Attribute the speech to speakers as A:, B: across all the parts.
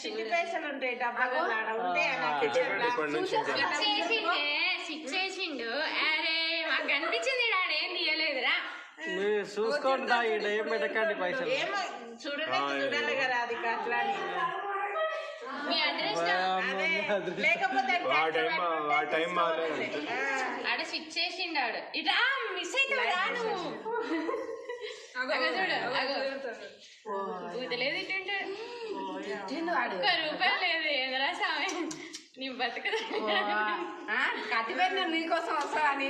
A: చిన్ని పైసలు ఉంటాయి డబ్బాలో.
B: సిక్స్ చేసిండు అరే మాకు కనిపించింది డాడీ ఏం తీయలేదురా
C: చూసుకోండి ఏం పెట్టకండి పైసలు
A: చూడాలి కదా అది అట్లా
B: ఆడ స్విచ్ చేసిండు ఆడు ఇట్లా మిస్ అవుతావు రా ఇటుంటే ఒక్క రూపాయి లేదు ఎదురా స్వామి? నీ బతుకదా.
D: కత్తి పెట్టిన నీకోసం వస్తా అని.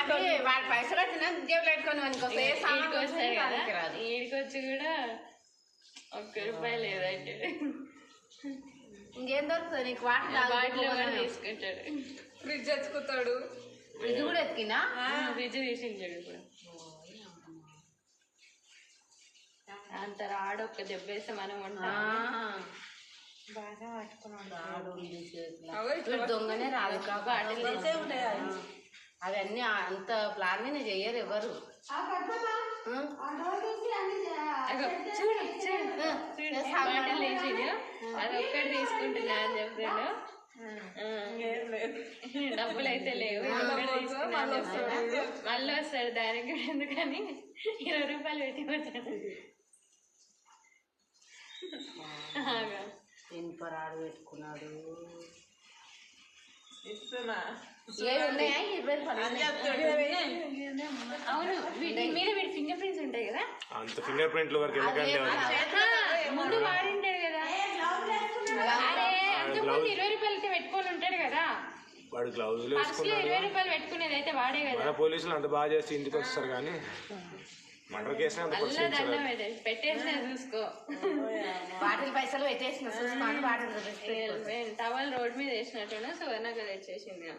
D: అదే వాడి పైసలు వచ్చినా జేబులో పెట్టుకొని వానికి ఏ సామాన్
B: వస్తాయి కదా.
D: వానికి రాదు.
B: ఈడికి వచ్చి కూడా ఒక్క రూపాయి లేదంటే
D: ఇంకేం దొరుకుతుంది? నీకు వాటర్
B: బాటిల్ కూడా తీసుకుంటాడు?
E: ఫ్రిడ్జ్ ఎత్తుకుతాడు.
D: ఫ్రిడ్జ్ కూడా ఎత్తికినా
B: ఇప్పుడు. అంత రాడు ఒక్క దెబ్బేస్తే మనం ఉంటాం
D: వీడు దొంగనే రాదు
B: బాటిల్
D: అవన్నీ అంత ప్లాన్ మీద చెయ్యరు ఎవరు.
B: చూడు చూడు. అది ఒక్కటి తీసుకుంటున్నా అని చెప్తాడు డబ్బులు అయితే లేవు మళ్ళీ వస్తాడు దానికి కూడా ఎందుకని? ఇరవై రూపాయలు పెట్టి వచ్చాడు ఆగా.
D: ఇనుప రాడు పెట్టుకున్నాడు?
B: అవును వీటి మీద వీటి ఫింగర్ ప్రింట్స్ ఉంటాయి కదా?
F: అంత ఫింగర్ ప్రింట్ల వరకు ఎందుకంటే
B: ఆ, ముందు వాడింటాడు కదా అరే అంతకుముందు ఇరవై రూపాయలు అయితే పెట్టుకొని ఉంటాడు కదా
F: వాడు గ్లౌజులు వేసుకున్నాడు.
B: కదా.
F: మన పోలీసులు అంత బాగా చేస్తే ఇంటికి వస్తారు కానీ మర్డర్ కేసు అంత
D: బాటిల్ పైసలు
B: టవల్ రోడ్ మీద వేసినట్టున్నా సువర్ణకు తెచ్చేసింది.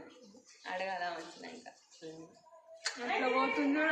B: అడగాల
E: అట్లా పోతుందో